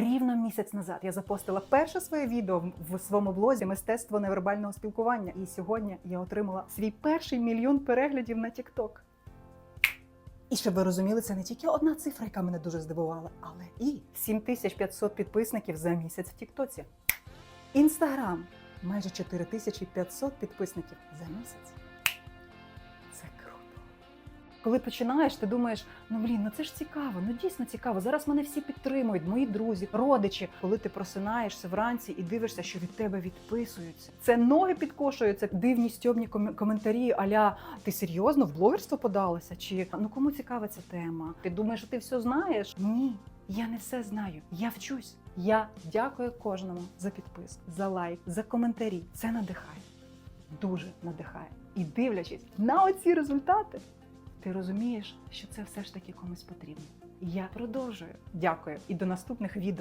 Рівно місяць назад я запостила перше своє відео в своєму блозі Мистецтво невербального спілкування. І сьогодні я отримала свій перший мільйон переглядів на TikTok. І щоб ви розуміли, це не тільки одна цифра, яка мене дуже здивувала, але і 7500 підписників за місяць в Тіктоці. Інстаграм майже 4500 підписників за місяць. Коли починаєш, ти думаєш, ну блін, ну це ж цікаво, ну дійсно цікаво. Зараз мене всі підтримують, мої друзі, родичі. Коли ти просинаєшся вранці і дивишся, що від тебе відписуються. Це ноги підкошуються, дивні стьобні ком- коментарі. Аля, ти серйозно в блогерство подалася? Чи ну кому цікава ця тема? Ти думаєш, що ти все знаєш? Ні. Я не все знаю. Я вчусь. Я дякую кожному за підписку, за лайк, за коментарі. Це надихає, дуже надихає. І дивлячись на оці результати, ти розумієш, що це все ж таки комусь потрібно. Я продовжую. Дякую і до наступних відео.